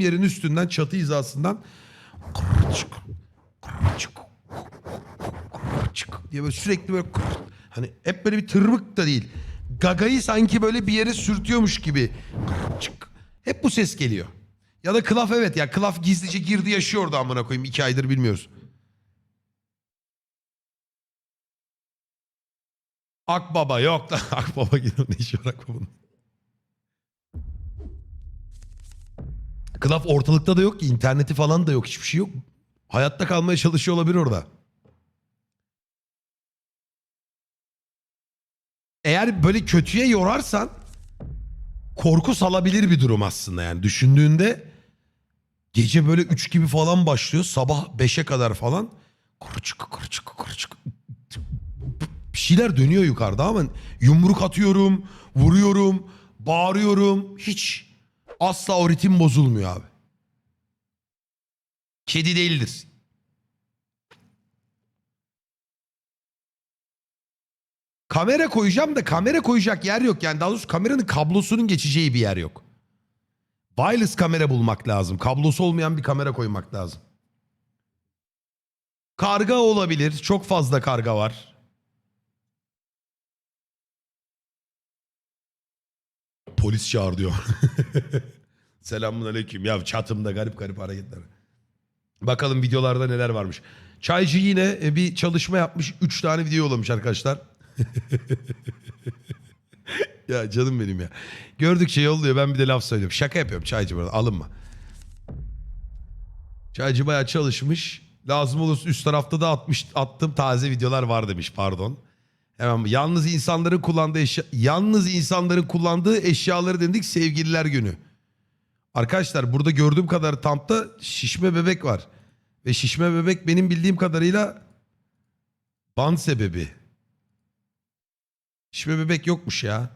yerin üstünden çatı hizasından diye böyle sürekli böyle hani hep böyle bir tırmık da değil. Gagayı sanki böyle bir yere sürtüyormuş gibi. Hep bu ses geliyor. Ya da Klaf evet ya Klaf gizlice girdi yaşıyor orada amına koyayım. iki aydır bilmiyoruz. Akbaba yok da Akbaba gidiyor ne işi var Akbaba'nın. Klaf ortalıkta da yok ki interneti falan da yok hiçbir şey yok. Hayatta kalmaya çalışıyor olabilir orada. Eğer böyle kötüye yorarsan korku salabilir bir durum aslında yani düşündüğünde gece böyle 3 gibi falan başlıyor sabah 5'e kadar falan kırçık kırçık kırçık bir şeyler dönüyor yukarıda ama yumruk atıyorum, vuruyorum, bağırıyorum. Hiç asla o ritim bozulmuyor abi. Kedi değildir. Kamera koyacağım da kamera koyacak yer yok. Yani daha doğrusu kameranın kablosunun geçeceği bir yer yok. Wireless kamera bulmak lazım. Kablosu olmayan bir kamera koymak lazım. Karga olabilir. Çok fazla karga var. Polis çağır diyor. Selamun aleyküm. Ya çatımda garip garip hareketler. Bakalım videolarda neler varmış. Çaycı yine e, bir çalışma yapmış. Üç tane video yollamış arkadaşlar. ya canım benim ya. Gördükçe yolluyor ben bir de laf söylüyorum. Şaka yapıyorum çaycı burada alınma. Çaycı bayağı çalışmış. Lazım olursa üst tarafta da atmış, attım taze videolar var demiş pardon. Hemen yalnız insanların kullandığı eşya, yalnız insanların kullandığı eşyaları dedik sevgililer günü. Arkadaşlar burada gördüğüm kadar tampta şişme bebek var. Ve şişme bebek benim bildiğim kadarıyla ban sebebi. Şişme bebek yokmuş ya.